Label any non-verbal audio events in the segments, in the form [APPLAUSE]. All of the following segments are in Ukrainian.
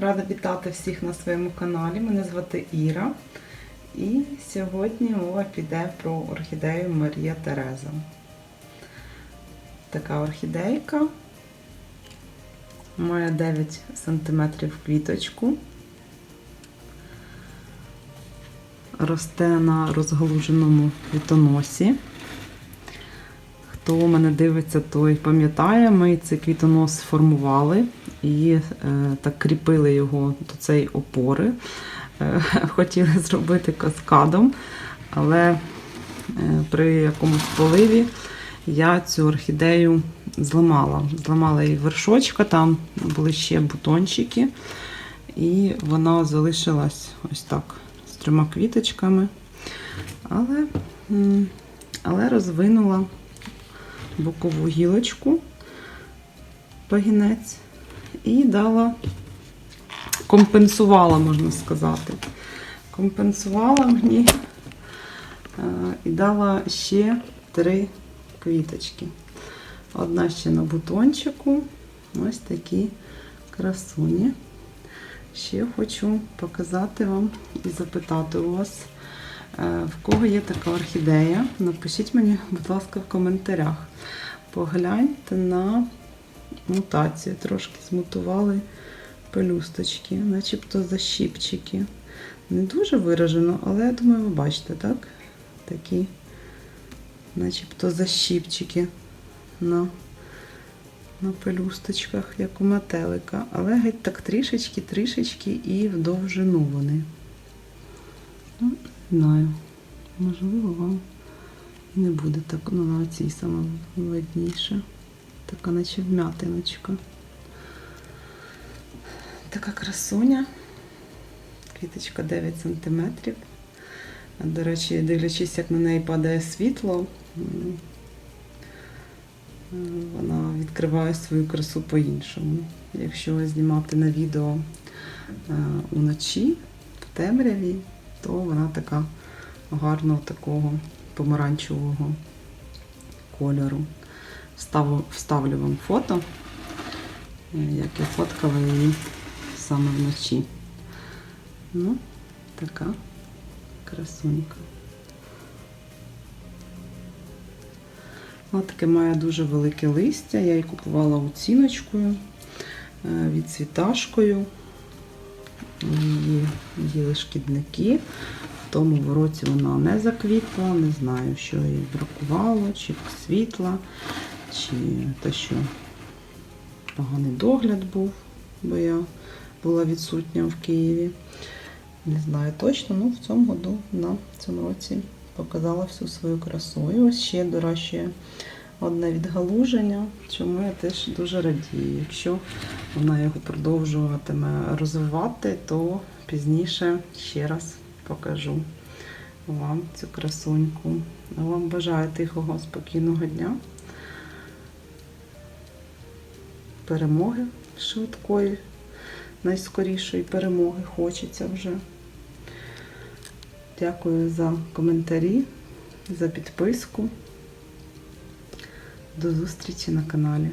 Рада вітати всіх на своєму каналі. Мене звати Іра. І сьогодні мова піде про орхідею Марія Тереза. Така орхідейка. Має 9 см квіточку. Росте на розгалуженому квітоносі. Хто мене дивиться, той пам'ятає, ми цей квітонос формували і е, так кріпили його до цієї опори. Е, [LAUGHS] хотіли зробити каскадом, але е, при якомусь поливі я цю орхідею зламала. Зламала її вершочка, там були ще бутончики, і вона залишилась ось так з трьома квіточками. Але, але розвинула бокову гілочку, пагінець, і дала, компенсувала, можна сказати. Компенсувала мені е, і дала ще три квіточки. Одна ще на бутончику. Ось такі красуні. Ще хочу показати вам і запитати у вас, в кого є така орхідея. Напишіть мені, будь ласка, в коментарях. Погляньте на мутацію. Трошки змутували пелюсточки, начебто защіпчики. Не дуже виражено, але я думаю, ви бачите, так? Такі, начебто защіпчики на, на пелюсточках, як у метелика. Але геть так трішечки-трішечки і в довжину вони. Знаю. Можливо, вам не буде так, ну, на цій саме видніше. Така наче вмятиночка. Така красуня. Квіточка 9 см. До речі, дивлячись, як на неї падає світло, вона відкриває свою красу по-іншому. Якщо знімати на відео е, уночі, в темряві, то вона така гарного такого помаранчевого кольору. Вставу, вставлю вам фото, е, як я фоткала її саме вночі. Ну, така красунька. Вона таке має дуже велике листя. Я її купувала оціночкою, е, відцвіташкою. Її їли шкідники. В тому році вона не заквітла, не знаю, що їй бракувало, чи світла, чи те, що поганий догляд був, бо я була відсутня в Києві. Не знаю точно, ну в цьому году на цьому році показала всю свою красу. І ось ще дорожчає одне відгалуження, чому я теж дуже радію. Якщо вона його продовжуватиме розвивати, то пізніше ще раз покажу вам цю красуньку. Вам бажаю тихого, спокійного дня, перемоги швидкої, найскорішої перемоги хочеться вже. Дякую за коментарі, за підписку. До зустрічі на каналі.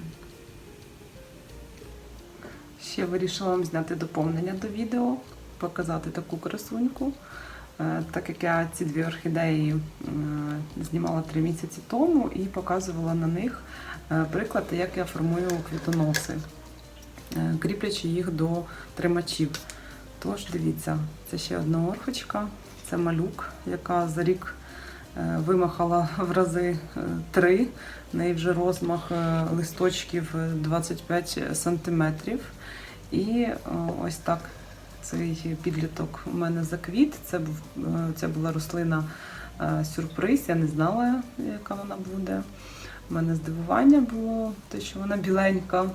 Ще вирішила вам зняти доповнення до відео, показати таку красуньку. Е, Так як я ці дві орхідеї е, знімала три місяці тому і показувала на них е, приклад, як я формую квітоноси, кріплячи їх до тримачів. Тож, дивіться, це ще одна орхочка, це малюк, яка за рік вимахала в рази е, три. В неї вже розмах е, листочків е, 25 сантиметрів. І е, ось так цей підліток у мене заквіт. Це, був, е, це була рослина е, сюрприз. Я не знала, яка вона буде. У мене здивування було те, що вона біленька,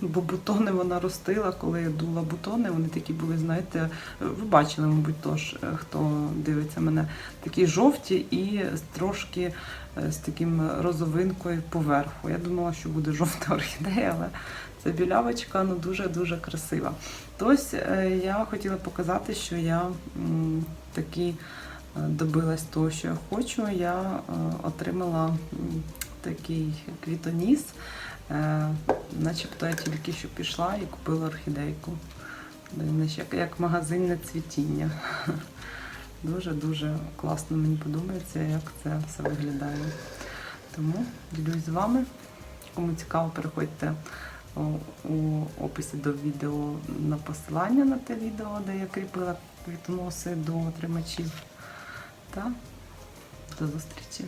бо бутони вона ростила, коли я дула бутони. Вони такі були, знаєте, ви бачили, мабуть, тож, е, хто дивиться мене, такі жовті і трошки е, з таким розовинкою поверху. Я думала, що буде жовта орхідея, але це білявочка, ну дуже-дуже красива. Тось е, я хотіла показати, що я такі добилась того, що я хочу. Я отримала такий квітоніс. Е, Начебто я тільки що пішла і купила орхідейку. Як магазинне цвітіння. [LAUGHS] Дуже-дуже класно мені подобається, як це все виглядає. Тому ділюсь з вами. Кому цікаво, переходьте у описі до відео на посилання на те відео, де я кріпила квітоноси до тримачів. Та до зустрічі!